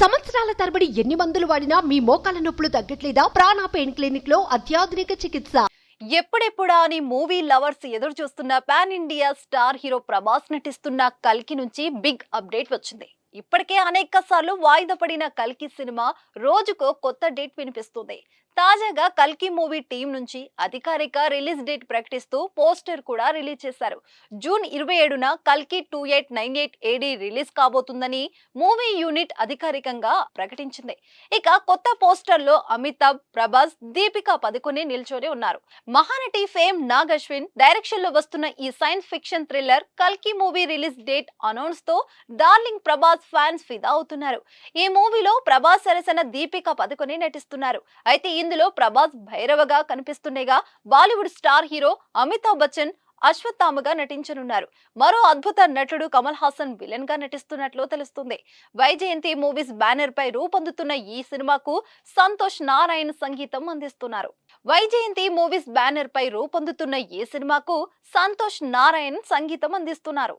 సంవత్సరాల తరబడి ఎన్ని మందులు వాడినా మీ మోకాల నొప్పులు తగ్గట్లేదా? ప్రాణ పెయిన్ క్లినిక్లో అత్యాధునిక చికిత్స. ఎప్పుడెప్పుడా అని మూవీ లవర్స్ ఎదురు చూస్తున్న pan India star hero Prabhas నటిస్తున్న కల్కి నుంచి బిగ్ అప్డేట్ వచ్చింది. ఇప్పటికే అనేక సార్లు వాయిదా పడిన కల్కి సినిమా రోజుకో కొత్త డేట్ వినిపిస్తుంది. తాజాగా కల్కి మూవీ టీం నుంచి అధికారిక రిలీజ్ డేట్ ప్రకటిస్తూ పోస్టర్ కూడా రిలీజ్ చేశారు. జూన్ ఇరవై ఏడున కల్కి టూ ఎయిట్ నైన్ ఎయిట్ ఏడీ రిలీజ్ కాబోతుందని మూవీ యూనిట్ అధికారికంగా ప్రకటించింది. ఇక కొత్త పోస్టర్లో అమితాబ్ ప్రభాస్ దీపికా పదుకుని నిల్చొని ఉన్నారు. మహానటి ఫేమ్ నాగ్ అశ్విన్ డైరెక్షన్లో వస్తున్న ఈ సైన్స్ ఫిక్షన్ థ్రిల్లర్ కల్కి movie release date అనౌన్స్తో darling Prabhas fans ఫిదా అవుతున్నారు. ఈ మూవీలో ప్రభాస్ సరసన దీపిక పదుకొని నటిస్తున్నారు. అయితే ఇందులో ప్రభాస్ భైరవగా కనిపిస్తుండగా. బాలీవుడ్ స్టార్ హీరో అమితాబ్ బచ్చన్ అశ్వత్థామగా నటించనున్నారు. మరో అద్భుత నటుడు కమల్ హాసన్ విలన్గా నటిస్తున్నట్లు తెలుస్తుంది. వైజయంతి మూవీస్ బ్యానర్ పై రూపొందుతున్న ఈ సినిమాకు సంతోష్ నారాయణ్ సంగీతం అందిస్తున్నారు. వైజయంతి మూవీస్ బ్యానర్ పై రూపొందుతున్న ఈ సినిమాకు సంతోష్ నారాయణ్ సంగీతం అందిస్తున్నారు.